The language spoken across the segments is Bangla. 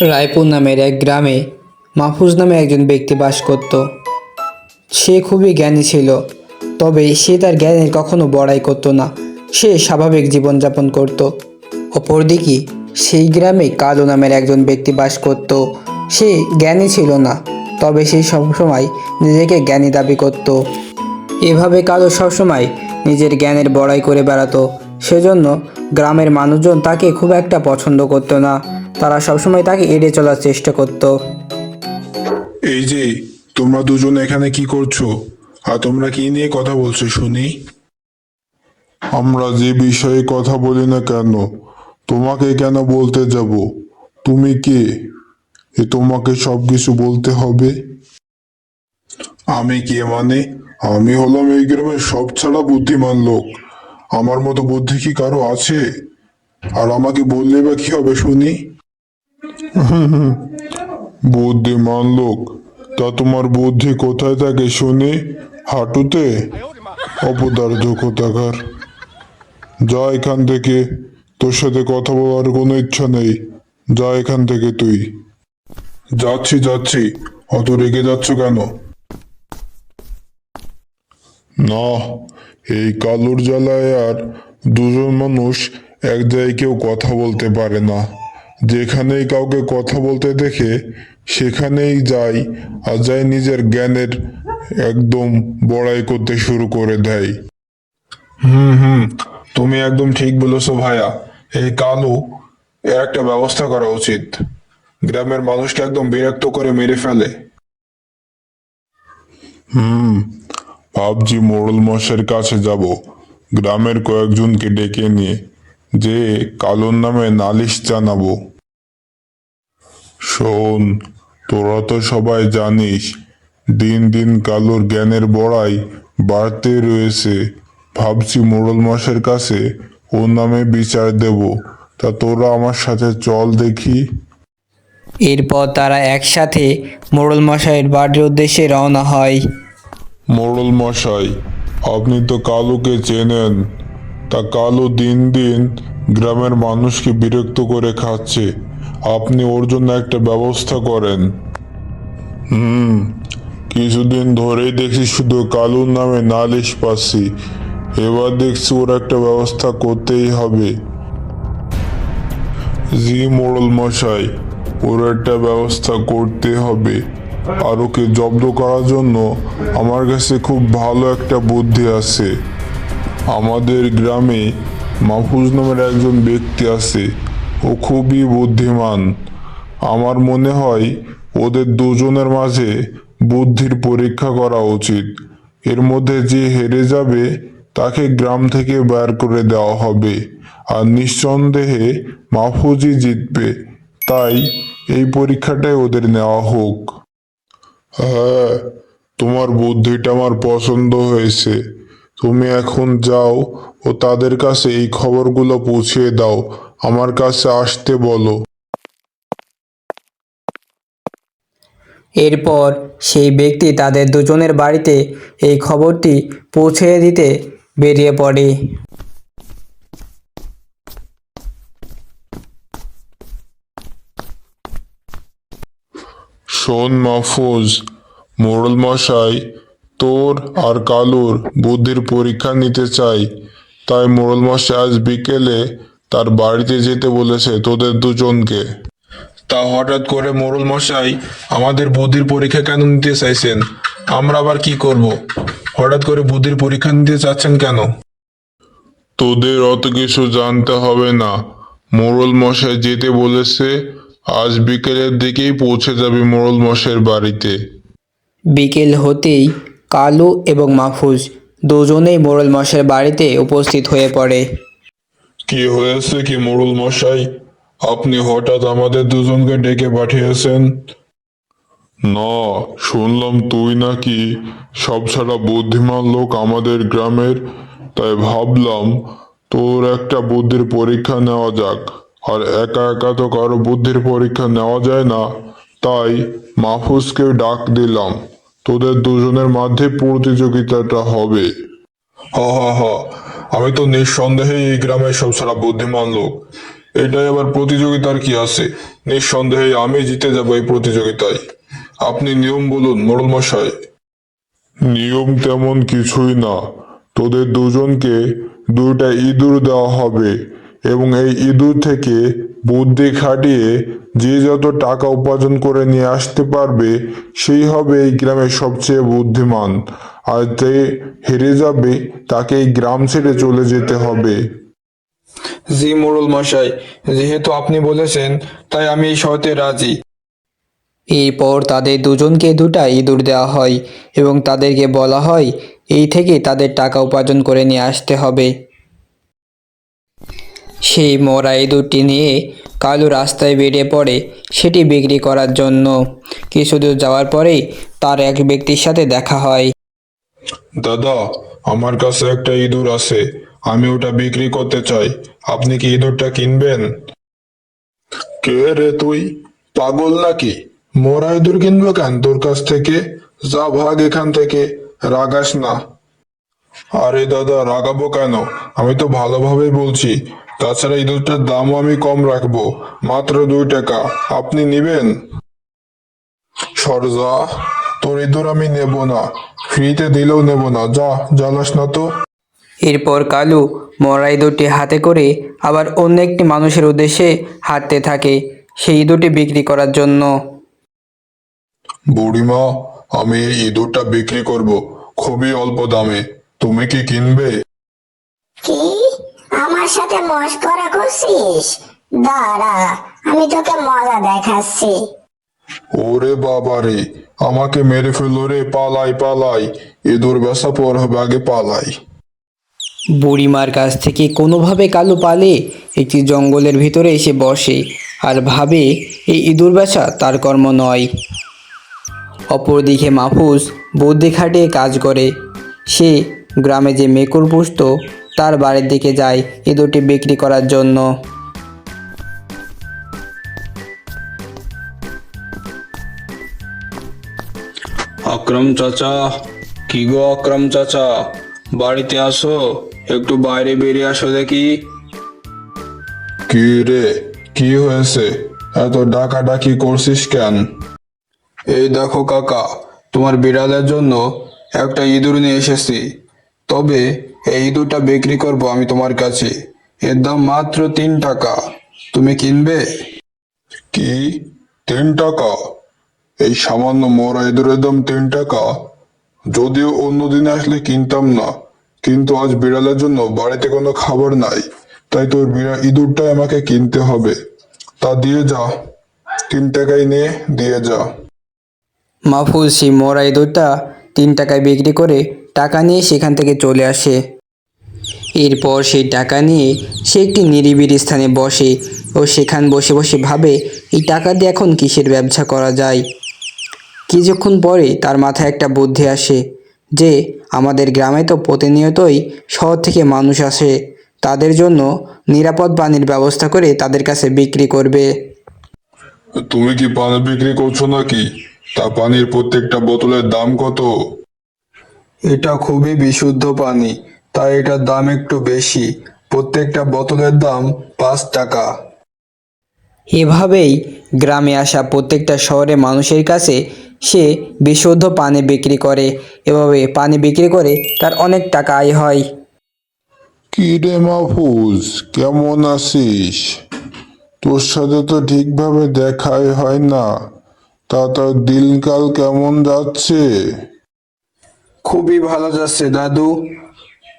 রায়পুর নামের এক গ্রামে মাহফুজ নামে একজন ব্যক্তি বাস করত। সে খুবই জ্ঞানী ছিল, তবে সে তার জ্ঞানের কখনো বড়াই করত না। সে স্বাভাবিক জীবনযাপন করত। অপরদিকে সেই গ্রামে কালো নামের একজন ব্যক্তি বাস করত। সে জ্ঞানী ছিল না, তবে সে সবসময় নিজেকে জ্ঞানী দাবি করত। এভাবে কালো সবসময় নিজের জ্ঞানের বড়াই করে বেড়াতো। সেজন্য গ্রামের মানুষজন তাকে খুব একটা পছন্দ করতো না। তারা সবসময় তাকে এড়িয়ে চলার চেষ্টা করত। এই যে তোমরা দুজন এখানে কি করছ? আর তোমরা কি নিয়ে কথা বলছো শুনি? আমরা যে বিষয়ে কথা বলি না কেন তোমাকে কেন বলতে যাব? তুমি কে? এ তোমাকে সবকিছু বলতে হবে? আমি কে মানে? আমি হলাম এই গ্রামের সব ছাড়া বুদ্ধিমান লোক। আমার মতো বুদ্ধি কি কারও আছে? আর আমাকে বললে বা কি হবে শুনি? বুদ্ধিমান লোক, তা তোমার বুদ্ধি কোথায় থাকে শুনি? হাঁটুতে? অপদার্থ কোথাকার? যা এখান থেকে, তোর সাথে কথা বলার কোনো ইচ্ছা নেই। যা এখান থেকে তুই। যাচ্ছি যাচ্ছি। অত রেগে যাচ্ছ কেন? না এই কালোর জ্বালায় আর দুজন মানুষ এক জায়গায় কেউ কথা বলতে পারে না। যেখানেই কাউকে কথা বলতে দেখে সেখানেই যাই আর যাই নিজের জ্ঞানের একদম বড়াই করতে শুরু করে দেয়। হুম হুম তুমি একদম ঠিক বলেছ ভাইয়া। এই কালু এর একটা ব্যবস্থা করা উচিত। গ্রামের মানুষকে একদম বিরক্ত করে মেরে ফেলে। হুম ভাবছি মোড়ল মশের কাছে যাব। গ্রামের কয়েকজনকে ডেকে নিয়ে, যে কালোর নামে নালিশ জানাব। শোন, তোরা তো সবাই জানিস, দিন দিন কালোর জ্ঞানের বড়াই বাড়তে রয়েছে। ভাবছি মোড়ল মশের কাছে ওর নামে বিচার দেব। তা তোরা আমার সাথে চল দেখি। এরপর তারা একসাথে মোড়ল মশাইয়ের বাড়ির উদ্দেশ্যে রওনা হয়। মোড়ল মশাই, আপনি তো কালুকে চেনেন। তা কালু দিন দিন গ্রামের মানুষকে বিরক্ত করে খাচ্ছে। আপনি ওর জন্য একটা ব্যবস্থা করেন। হুম, কিছুদিন ধরেই দেখছি শুধু কালুর নামে নালিশ পাচ্ছি। এবার দেখছি ওর একটা ব্যবস্থা করতেই হবে। জি মোড়ল মশাই, ওর একটা ব্যবস্থা করতে হবে। আর ওকে জব্দ করার জন্য আমার কাছে খুব ভালো একটা বুদ্ধি আছে। আমাদের গ্রামে মাহফুজ নামের একজন ব্যক্তি আছে, ও খুবই বুদ্ধিমান। আমার মনে হয় ওদের দুজনের মাঝে বুদ্ধির পরীক্ষা করা উচিত। এর মধ্যে যে হেরে যাবে, তাকে গ্রাম থেকে বের করে দেওয়া হবে। আর নিঃসন্দেহে মাহফুজই জিতবে। তাই এই পরীক্ষাটাই ওদের নেওয়া হোক। হ্যাঁ তোমার বুদ্ধিটা আমার পছন্দ হয়েছে। তুমি এখন যাও ও তাদের কাছে এই খবরগুলো পৌঁছিয়ে দাও। আমার কাছে আসতে বলো। এরপর সেই ব্যক্তি তাদের দুজনের বাড়িতে এই খবরটি পৌঁছে দিতে বেরিয়ে পড়ে। শোন মাহফুজ মোড়ল মশাই, তোর আর কালুর বুদ্ধির পরীক্ষা নিতে চাই। তাই মোড়ল মশাই আজ বিকেলে তার বাড়িতে যেতে বলেছে তোদের দুজনকে। তা হঠাৎ করে মোড়ল মশাই আমাদের বুদ্ধির পরীক্ষা কেন নিতে চাইছেন? আমরা আবার কি করব? হঠাৎ করে বুদ্ধির পরীক্ষা নিতে চাচ্ছেন কেন? তোদের অত কিছু জানতে হবে না। মোড়ল মশাই যেতে বলেছে আজ বিকেলের দিকেই পৌঁছে যাবে মোড়ল মশাইয়ের বাড়িতে। বিকেল হতেই কালু এবং মাহফুজ দুজনেই মোড়ল মশাইয়ের বাড়িতে উপস্থিত হয়ে পড়ে। কি হয়েছে কি মোরল মশাই? আপনি হঠাৎ আমাদের দুজনকে ডেকে পাঠিয়েছেন? না শুনলাম তুই নাকি সব ছাড়া বুদ্ধিমান লোক আমাদের গ্রামের তাই ভাবলাম তোর একটা বুদ্ধির পরীক্ষা নেওয়া যাক। আর একা একা তো কারও বুদ্ধির পরীক্ষা নেওয়া যায় না। তাই মাহফুজকে ডাক দিলাম। তোদের দুজনের মধ্যে প্রতিযোগিতাটা হবে। হ হ আমি তো নিঃসন্দেহে এই গ্রামের সব ছাড়া বুদ্ধিমান লোক। এটাই আবার প্রতিযোগিতার কি আছে? নিঃসন্দেহে আমি জিতে যাব এই প্রতিযোগিতায়। আপনি নিয়ম বলুন, মোড়ল মশাই। নিয়ম তেমন কিছুই না। তোদের দুজনকে দুইটা ইঁদুর দেওয়া হবে। এবং এই ইঁদুর থেকে বুদ্ধি খাটিয়ে যে যত টাকা উপার্জন করে নিয়ে আসতে পারবে সেই হবে এই গ্রামের সবচেয়ে বুদ্ধিমান। আর যে হেরে যাবে তাকে এই গ্রাম ছেড়ে চলে যেতে হবে। জি মোরল মশাই যেহেতু আপনি বলেছেন তাই আমি এই শর্তে রাজি। এরপর তাদের দুজনকে দুটা ইঁদুর দেওয়া হয় এবং তাদেরকে বলা হয় এই থেকে তাদের টাকা উপার্জন করে নিয়ে আসতে হবে। সেই মরা ইঁদুরটি নিয়ে কালু রাস্তায় বেরিয়ে পড়ে সেটি বিক্রি করার জন্য। কিছু দূর যাওয়ার পরেই তার এক ব্যক্তির সাথে দেখা হয়। দাদা আমার কাছে একটা ইঁদুর আছে। আমি ওটা বিক্রি করতে চাই। আপনি কি ইঁদুরটা কিনবেন? কে রে তুই? পাগল নাকি? মোরা ইঁদুর কিনবো কেন তোর কাছ থেকে? যা ভাগ এখান থেকে রাগাস না। আরে দাদা রাগাবো কেন? আমি তো ভালোভাবেই বলছি। তাছাড়া ইঁদুরটার দামও আমি কম রাখব মাত্র দুই টাকা। আপনি নিবেন? সরজা তোর ইঁদুর আমি নেব না। ফ্রিতে দিলেও নেব না। যা জ্বালাস না তো। এরপর কালু মরা ইঁদুরটি হাতে করে আবার অন্য একটি মানুষের উদ্দেশ্যে হাঁটতে থাকে সেই ইঁদুরটি বিক্রি করার জন্য। বুড়িমা আমি এই ইঁদুরটা বিক্রি করব খুবই অল্প দামে। তুমি কি কিনবে? আমার সাথে মস্করা করছিস? দাঁড়া আমি তোকে মজা দেখাচ্ছি। ওরে বাবা রে আমাকে মেরে ফেলো রে পালাই পালাই। ইঁদুর বেসা পর হবে আগে পালাই। বুড়িমার কাছ থেকে কোনোভাবে কালু পালে একটি জঙ্গলের ভিতরে এসে বসে আর ভাবে এই ইঁদুর বেচা তার কর্ম নয়। অপরদিকে মাহফুজ বুদ্ধি খাটে কাজ করে। সে গ্রামে যে মেকুর পুষত তার বাড়ির দিকে যায় ইঁদুরটি বিক্রি করার জন্য। আকরাম চাচা কি গো আকরাম চাচা? বাড়িতে আসো একটু বাইরে বেরিয়ে আসো দেখি। কি রে কি হয়েছে? এত ডাকাডাকি করছিস কেন? এই দেখো কাকা তোমার বিড়ালের জন্য একটা ইঁদুর নিয়ে এসেছি। তবে এই ইঁদুরটা বিক্রি করব আমি তোমার কাছে। এর দাম মাত্র তিন টাকা। তুমি কিনবে? কি? তিন টাকা? এই সামান্য মোরা ইঁদুরের দাম তিন টাকা? যদিও অন্যদিন আসলে কিনতাম না কিন্তু আজ বিড়ালের জন্য বাড়িতে কোনো খাবার নাই তাই তোর বিড়া ইঁদুরটাই আমাকে কিনতে হবে। তা দিয়ে যা। তিন টাকাই নে দিয়ে যা। মাহফুজ সেই মরা ইঁদুরটা তিন টাকায় বিক্রি করে টাকা নিয়ে সেখান থেকে চলে আসে। এরপর সেই টাকা নিয়ে সে একটি নিরিবিলি স্থানে বসে ও সেখান বসে বসে ভাবে, এই টাকা দিয়ে এখন কিসের ব্যবসা করা যায়? কিছুক্ষণ পরে তার মাথায় একটা বুদ্ধি আসে যে, আমাদের গ্রামে তো প্রতিনিয়তই শহর থেকে মানুষ আসে। তাদের জন্য নিরাপদ পানির ব্যবস্থা করে তাদের কাছে বিক্রি করবে। তুমি কি পানি বিক্রি করছ নাকি? তা পানির প্রত্যেকটা বোতলের দাম কত? এটা খুবই বিশুদ্ধ পানি তাই এটার দাম একটু বেশি। প্রত্যেকটা বোতলের দাম পাঁচ টাকা। এভাবেই গ্রামে আসা প্রত্যেকটা শহরে মানুষের কাছে সে বিশুদ্ধ পানি বিক্রি করে। এভাবে পানি বিক্রি করে তার অনেক টাকা আয় হয়। কি রে মাহফুজ কেমন আছিস? তোর সাথে তো ঠিকভাবে দেখাই হয় না। তা তোর দিনকাল কেমন যাচ্ছে? খুবই ভালো যাচ্ছে দাদু।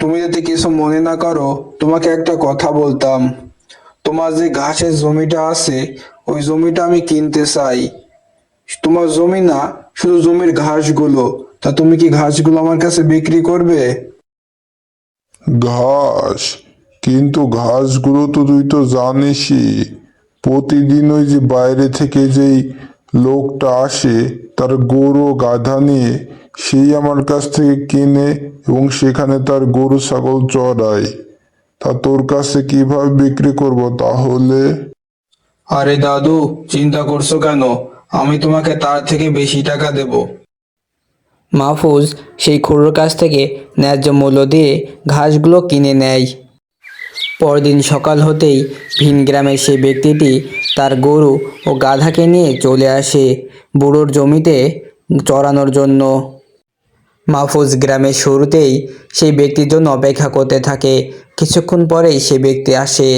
তুমি যদি কিছু মনে না করো তোমাকে একটা কথা বলতাম। তোমার যে ঘাসের জমিটা আছে ওই জমিটা আমি কিনতে চাই। তোমার জমি না শুধু জমির ঘাসগুলো। তা তুমি কি ঘাসগুলো আমার কাছে বিক্রি করবে? ঘাস? কিন্তু ঘাসগুলো তো তুই তো জানিসই। প্রতিদিন ওই যে বাইরে থেকে যেই লোকটা আসে তার গরু গাধা নিয়ে। সেই আমার কাছ থেকে কিনে এবং সেখানে তার গরু ছাগল চড়ায়। তা তোর কাছে কীভাবে বিক্রি করব তাহলে? আরে দাদু চিন্তা করছ কেন? আমি তোমাকে তার থেকে বেশি টাকা দেব। মাহফুজ সেই খুড়োর কাছ থেকে ন্যায্য মূল্য দিয়ে ঘাসগুলো কিনে নেয়। পরদিন সকাল হতেই ভিন গ্রামের সেই ব্যক্তিটি তার গরু ও গাধাকে নিয়ে চলে আসে বুড়োর জমিতে চড়ানোর জন্য। মাহফুজ গ্রামের শুরুতেই সেই ব্যক্তির জন্য অপেক্ষা করতে থাকে। কিছুক্ষণ পরেই সে ব্যক্তি আসে।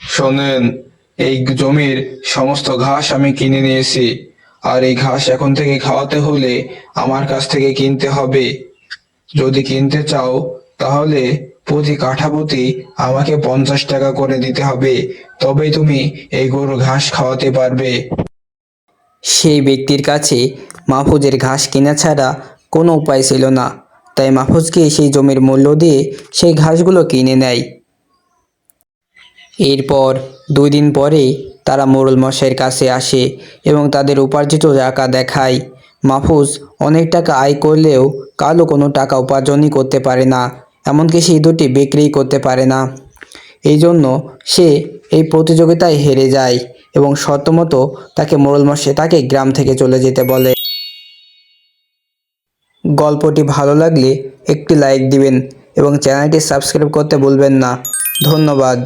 শোনেন, এই জমির সমস্ত ঘাস আমি কিনে নিয়েছি। আর এই ঘাস এখন থেকে খাওয়াতে হলে আমার কাছ থেকে কিনতে হবে। যদি কিনতে চাও, তাহলে প্রতি কাঠাপতি আমাকে পঞ্চাশ টাকা করে দিতে হবে, তবেই তুমি এই গরু ঘাস খাওয়াতে পারবে। সেই ব্যক্তির কাছে মাহফুজের ঘাস কেনা ছাড়া কোনো উপায় ছিল না। তাই মাহফুজকে সেই জমির মূল্য দিয়ে সেই ঘাসগুলো কিনে নেয়। এরপর দুই দিন পরে তারা মোড়ল মশাইয়ের কাছে আসে এবং তাদের উপার্জিত টাকা দেখায়। মাহফুজ অনেক টাকা আয় করলেও কালো কোনো টাকা উপার্জনই করতে পারে না। এমনকি সেই দুটি বিক্রি করতে পারে না। এই জন্য সে এই প্রতিযোগিতায় হেরে যায় এবং শতমত তাকে মোরল মাসে তাকে গ্রাম থেকে চলে যেতে বলে। গল্পটি ভালো লাগলে একটি লাইক দিবেন এবং চ্যানেলটি সাবস্ক্রাইব করতে ভুলবেন না। ধন্যবাদ।